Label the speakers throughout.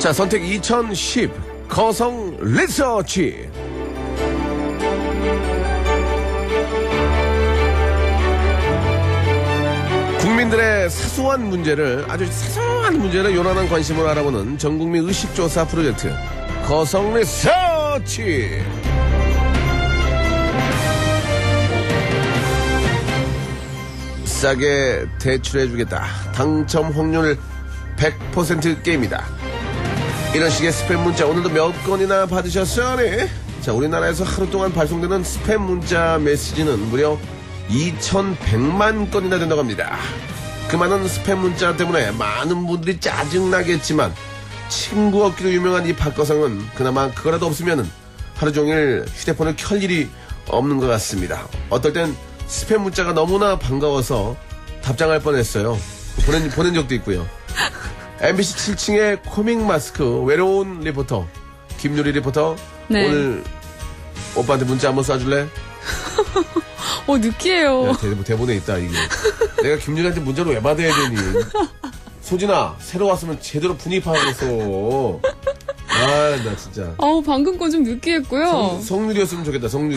Speaker 1: 자, 선택 2010 거성 리서치. 국민들의 사소한 문제를 아주 사소한 문제를 요란한 관심으로 알아보는 전국민 의식조사 프로젝트 거성 리서치. 싸게 대출해주겠다. 당첨 확률 100% 게임이다. 이런 식의 스팸 문자 오늘도 몇 건이나 받으셨어요? 네? 자, 우리나라에서 하루 동안 발송되는 스팸 문자 메시지는 무려 2,100만 건이나 된다고 합니다. 그 많은 스팸 문자 때문에 많은 분들이 짜증나겠지만 친구 얻기로 유명한 이 박거성은 그나마 그거라도 없으면 하루 종일 휴대폰을 켤 일이 없는 것 같습니다. 어떨 땐 스팸 문자가 너무나 반가워서 답장할 뻔했어요. 보낸, 보낸 적도 있고요. MBC 7층의 코믹 마스크 외로운 리포터 김유리 리포터
Speaker 2: 네.
Speaker 1: 오늘 오빠한테 문자 한번 쏴줄래?
Speaker 2: 어, 느끼해요.
Speaker 1: 야, 대, 대본에 있다 이게 내가 김유리한테 문자를 왜 받아야 되니 소진아 새로 왔으면 제대로 분위기 파악했어 아나 진짜
Speaker 2: 어우, 방금 건 좀 느끼했고요.
Speaker 1: 성, 성유리였으면 좋겠다 성유리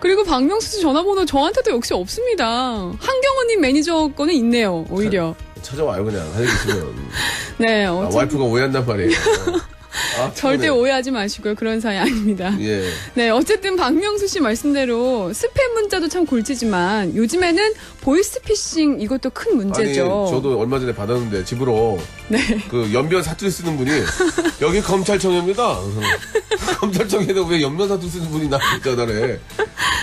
Speaker 2: 그리고 박명수 씨 전화번호 저한테도 역시 없습니다. 한경호님 매니저 거는 있네요, 오히려.
Speaker 1: 찾아와요 그냥 있으면
Speaker 2: 네,
Speaker 1: 아,
Speaker 2: 어쨌든
Speaker 1: 와이프가 오해한단 말이에요 아,
Speaker 2: 절대. 오해하지 마시고요. 그런 사이 아닙니다.
Speaker 1: 예
Speaker 2: 네, 어쨌든 박명수 씨 말씀대로 스팸 문자도 참 골치지만 요즘에는 보이스피싱 이것도 큰 문제죠.
Speaker 1: 아니 저도 얼마 전에 받았는데 집으로
Speaker 2: 네.
Speaker 1: 그 연변 사투리 쓰는 분이 여기 검찰청입니다. 검찰청에도 왜 연변 사투리 쓰는 분이 나한테 전화를 해.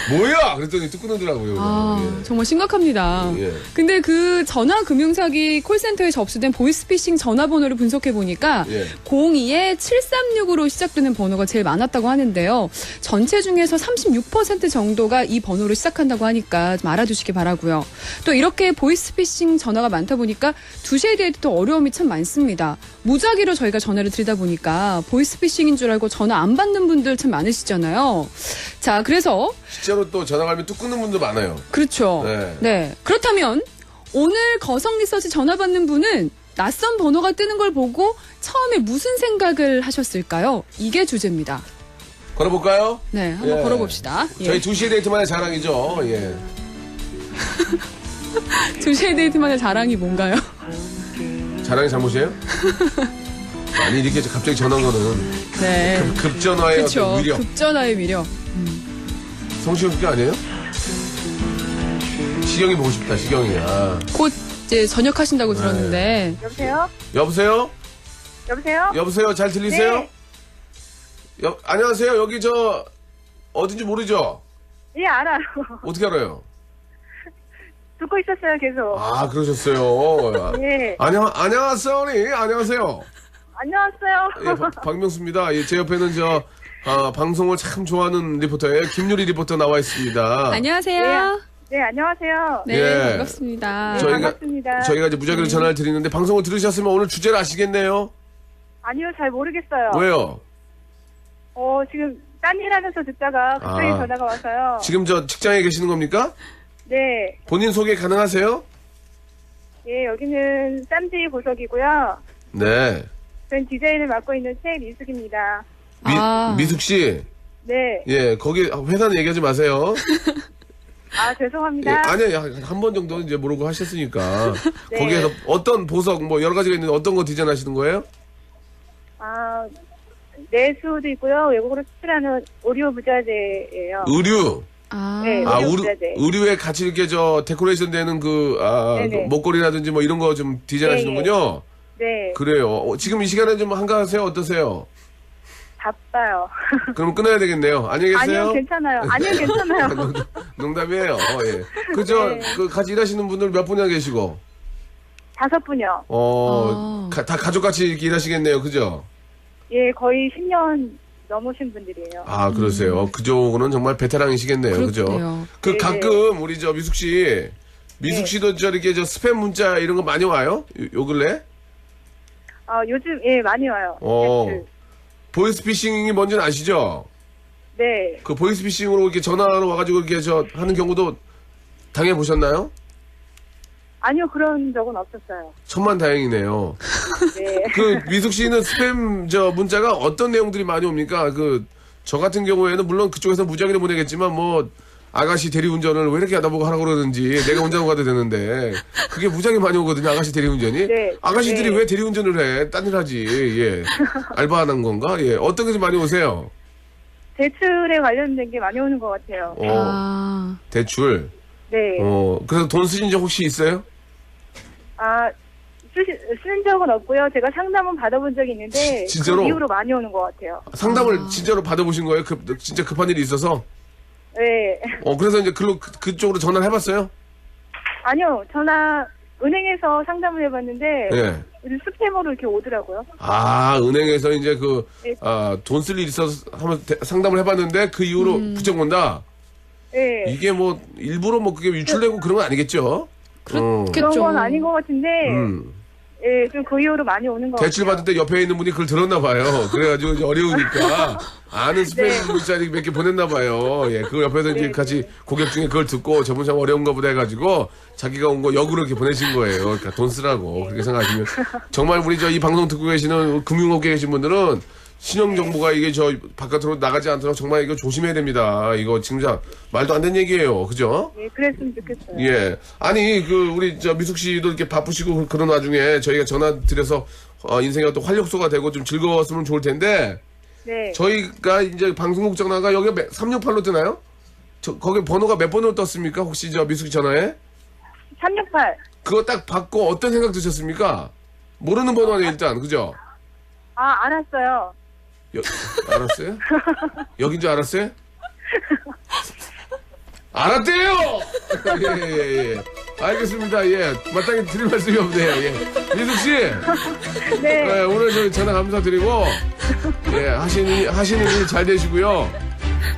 Speaker 1: 뭐야? 그랬더니 뚝 끊으더라고요.
Speaker 2: 아,
Speaker 1: 예.
Speaker 2: 정말 심각합니다.
Speaker 1: 예.
Speaker 2: 근데 그 전화 금융사기 콜센터에 접수된 보이스피싱 전화번호를 분석해 보니까
Speaker 1: 예.
Speaker 2: 02에 736으로 시작되는 번호가 제일 많았다고 하는데요. 전체 중에서 36% 정도가 이 번호로 시작한다고 하니까 좀 알아두시기 바라고요. 또 이렇게 보이스피싱 전화가 많다 보니까 2시에 대해 또 어려움이 참 많습니다. 무작위로 저희가 전화를 드리다 보니까 보이스피싱인 줄 알고 전화 안 받는 분들 참 많으시잖아요. 자, 그래서
Speaker 1: 실제로 또 전화 걸면 뚝 끊는 분도 많아요.
Speaker 2: 그렇죠.
Speaker 1: 네.
Speaker 2: 그렇다면 오늘 거성 리서치 전화 받는 분은 낯선 번호가 뜨는 걸 보고 처음에 무슨 생각을 하셨을까요? 이게 주제입니다.
Speaker 1: 걸어볼까요?
Speaker 2: 네, 한번
Speaker 1: 예.
Speaker 2: 걸어봅시다. 예.
Speaker 1: 저희 2시에 데이트만의 자랑이죠. 예.
Speaker 2: 두시의 데이트만의 자랑이 뭔가요?
Speaker 1: 자랑이 잘못이에요? 아니, 이렇게 갑자기 전화한 거는
Speaker 2: 네.
Speaker 1: 급, 급전화의. 어떤 위력.
Speaker 2: 급전화의 위력.
Speaker 1: 성시경 씨 아니에요? 시경이 보고 싶다, 시경이. 아.
Speaker 2: 곧 이제 전역하신다고
Speaker 1: 네.
Speaker 2: 들었는데
Speaker 3: 여보세요?
Speaker 1: 여보세요?
Speaker 3: 여보세요?
Speaker 1: 여보세요? 잘 들리세요?
Speaker 3: 네.
Speaker 1: 여, 안녕하세요. 여기 저 어딘지 모르죠?
Speaker 3: 예, 알아요.
Speaker 1: 어떻게 알아요?
Speaker 3: 듣고 있었어요, 계속.
Speaker 1: 아 그러셨어요.
Speaker 3: 예.
Speaker 1: 안녕 안녕하세요. 언니. 안녕하세요.
Speaker 3: 안녕하세요.
Speaker 1: 예, 박- 박명수입니다. 예, 제 옆에는 저 아, 방송을 참 좋아하는 리포터예요. 김유리 리포터 나와 있습니다.
Speaker 2: 안녕하세요.
Speaker 3: 네, 안녕하세요.
Speaker 2: 네,
Speaker 1: 예.
Speaker 2: 반갑습니다.
Speaker 3: 네,
Speaker 1: 저희가
Speaker 3: 반갑습니다.
Speaker 1: 저희가 이제 무작위로 전화를 드리는데 방송을 들으셨으면 오늘 주제를 아시겠네요.
Speaker 3: 아니요, 잘 모르겠어요.
Speaker 1: 왜요?
Speaker 3: 어, 지금 딴 일 하면서 듣다가 갑자기
Speaker 1: 아.
Speaker 3: 전화가 와서요.
Speaker 1: 지금 저 직장에 계시는 겁니까?
Speaker 3: 네.
Speaker 1: 본인 소개 가능하세요?
Speaker 3: 예, 여기는 쌈지 보석이고요.
Speaker 1: 네.
Speaker 3: 전 디자인을 맡고 있는 최미숙입니다.
Speaker 1: 미,
Speaker 2: 아.
Speaker 1: 미숙 씨.
Speaker 3: 네.
Speaker 1: 예, 거기 회사는 얘기하지 마세요.
Speaker 3: 아,
Speaker 1: 예,
Speaker 3: 죄송합니다.
Speaker 1: 아니요, 한 번 정도 이제 모르고 하셨으니까.
Speaker 3: 네.
Speaker 1: 거기에서 어떤 보석, 뭐 여러 가지가 있는데 어떤 거 디자인 하시는 거예요?
Speaker 3: 아, 내수도 있고요. 외국으로 수출하는 오리오 부자재예요.
Speaker 1: 의류.
Speaker 2: 아,
Speaker 3: 네.
Speaker 1: 아,
Speaker 3: 의류
Speaker 1: 의류,
Speaker 3: 부자재.
Speaker 1: 의류에 같이 이렇게 저 데코레이션 되는 그, 아,
Speaker 3: 네네.
Speaker 1: 그 목걸이라든지 뭐 이런 거 좀 디자인
Speaker 3: 네,
Speaker 1: 하시는군요.
Speaker 3: 네.
Speaker 1: 그래요. 어, 지금 이 시간에 좀 한가하세요? 어떠세요?
Speaker 3: 바빠요.
Speaker 1: 그럼 끊어야 되겠네요. 안녕히 계세요.
Speaker 3: 아니요, 괜찮아요. 아니요, 괜찮아요.
Speaker 1: 농- 농담이에요. 어, 예. 그죠?
Speaker 3: 네.
Speaker 1: 그 같이 일하시는 분들 몇 분이나 계시고,
Speaker 3: 다섯 분이요.
Speaker 1: 어,
Speaker 2: 아.
Speaker 1: 가- 다 가족같이 이렇게 일하시겠네요. 그죠?
Speaker 3: 예, 거의 10년 넘으신 분들이에요.
Speaker 1: 아, 그러세요. 그쪽은 정말 베테랑이시겠네요. 그죠?
Speaker 2: 그렇군요.
Speaker 1: 그
Speaker 3: 네네.
Speaker 1: 가끔 우리 저 미숙 씨, 미숙
Speaker 3: 네.
Speaker 1: 씨도 저렇게 저 스팸 문자 이런 거 많이 와요? 요, 요 근래?
Speaker 3: 아, 요즘, 예, 많이 와요.
Speaker 1: 어.
Speaker 3: 네,
Speaker 1: 보이스피싱이 뭔지는 아시죠?
Speaker 3: 네.
Speaker 1: 그 보이스피싱으로 이렇게 전화로 와가지고 이렇게 저 하는 경우도 당해 보셨나요?
Speaker 3: 아니요, 그런 적은 없었어요.
Speaker 1: 천만 다행이네요.
Speaker 3: 네.
Speaker 1: 그 미숙 씨는 스팸 저 문자가 어떤 내용들이 많이 옵니까? 그 저 같은 경우에는 물론 그쪽에서 무작위로 보내겠지만 뭐 아가씨 대리운전을 왜 이렇게 나보고 하라고 그러는지 내가 운전하고 가도 되는데 그게 무지하게 많이 오거든요 아가씨 대리운전이
Speaker 3: 네.
Speaker 1: 아가씨들이
Speaker 3: 네.
Speaker 1: 왜 대리운전을 해? 딴 일 하지 예 알바하는 건가 예 어떤 게 좀 많이 오세요
Speaker 3: 대출에 관련된 게 많이 오는 것 같아요.
Speaker 1: 어
Speaker 2: 아,
Speaker 1: 대출
Speaker 3: 네.
Speaker 1: 어 그래서 돈 쓰신 적 혹시 있어요
Speaker 3: 아, 쓰시, 쓰는 적은 없고요. 제가 상담은 받아본 적이 있는데
Speaker 1: 진짜로?
Speaker 3: 그 이후로 많이 오는 것 같아요.
Speaker 1: 상담을 진짜로 받아보신 거예요 급, 진짜 급한 일이 있어서
Speaker 3: 네.
Speaker 1: 어 그래서 이제 글로 그- 그쪽으로 전화를 해봤어요
Speaker 3: 아니요, 전화 은행에서 상담을 해봤는데
Speaker 1: 예.
Speaker 3: 스팸으로 이렇게 오더라고요.
Speaker 1: 아, 은행에서 이제 그,
Speaker 3: 네.
Speaker 1: 아, 돈 쓸 일 있어서 한번 대- 상담을 해봤는데 그 이후로 부쩍 온다?
Speaker 3: 네.
Speaker 1: 이게 뭐, 일부러 뭐 그게 유출되고 그런 건 아니겠죠? 어.
Speaker 2: 그렇겠-
Speaker 3: 그런
Speaker 2: 좀-
Speaker 3: 건 아닌 것 같은데,
Speaker 1: 음.
Speaker 3: 예, 좀 그 이후로 많이 오는 것
Speaker 1: 대출
Speaker 3: 같아요.
Speaker 1: 받을 때 옆에 있는 분이 그걸 들었나 봐요. 그래가지고 이제 어려우니까 아는 스팸
Speaker 3: 네.
Speaker 1: 문자리 몇 개 보냈나 봐요. 예, 그 옆에서 이제
Speaker 3: 네,
Speaker 1: 같이 고객 중에 그걸 듣고 저분 참 어려운가 보다 해가지고 자기가 온 거 역으로 이렇게 보내신 거예요. 그러니까 돈 쓰라고 그렇게 생각하시면 정말 우리 저 이 방송 듣고 계시는 금융업계에 계신 분들은 신용 정보가 이게 저 바깥으로 나가지 않도록 정말 이거 조심해야 됩니다. 이거 진짜 말도 안 되는 얘기예요. 그죠?
Speaker 3: 예, 그랬으면 좋겠어요.
Speaker 1: 예. 아니, 그, 우리, 저, 미숙 씨도 이렇게 바쁘시고 그런 와중에 저희가 전화 드려서, 어, 인생의 어떤 활력소가 되고 좀 즐거웠으면 좋을 텐데,
Speaker 3: 네.
Speaker 1: 저희가 이제 방송국 전화가 여기 368로 뜨나요? 저, 거기 번호가 몇 번으로 떴습니까? 혹시 저 미숙 씨 전화에?
Speaker 3: 368.
Speaker 1: 그거 딱 받고 어떤 생각 드셨습니까? 모르는 번호네, 일단. 그죠?
Speaker 3: 아, 알았어요.
Speaker 1: 여, 알았어요? 여긴 줄 알았어요? 알았대요! 예, 예, 예. 알겠습니다. 예. 마땅히 드릴 말씀이 없네요. 예. 미숙 씨,
Speaker 3: 네.
Speaker 1: 예, 오늘 저희 전화 감사드리고, 예, 하시는, 하시는 일 잘 되시고요.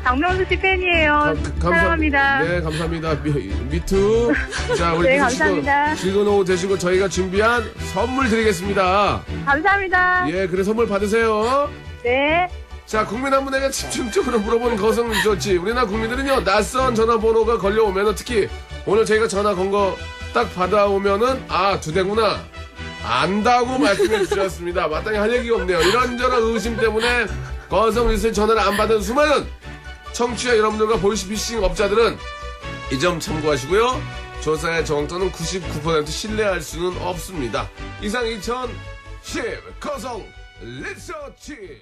Speaker 3: 박명수 씨 팬이에요.
Speaker 1: 감- 감사-
Speaker 3: 사랑합니다.
Speaker 1: 네, 감사합니다. 미, 미투. 자, 우리
Speaker 3: 네, 감사합니다.
Speaker 1: 즐거운 오후 되시고, 저희가 준비한 선물 드리겠습니다.
Speaker 3: 감사합니다.
Speaker 1: 예, 그래 선물 받으세요.
Speaker 3: 네.
Speaker 1: 자, 국민 한 분에게 집중적으로 물어보는 것은 좋지. 우리나라 국민들은요, 낯선 전화번호가 걸려오면 특히 오늘 저희가 전화 건 거 딱 받아오면은, 아, 두 대구나. 안다고 말씀해 주셨습니다. 마땅히 할 얘기가 없네요. 이런저런 의심 때문에 거성 리스의 전화를 안 받은 수많은 청취자 여러분들과 보이스피싱 업자들은 이 점 참고하시고요. 조사의 정확도는 99% 신뢰할 수는 없습니다. 이상 2010 거성 리서치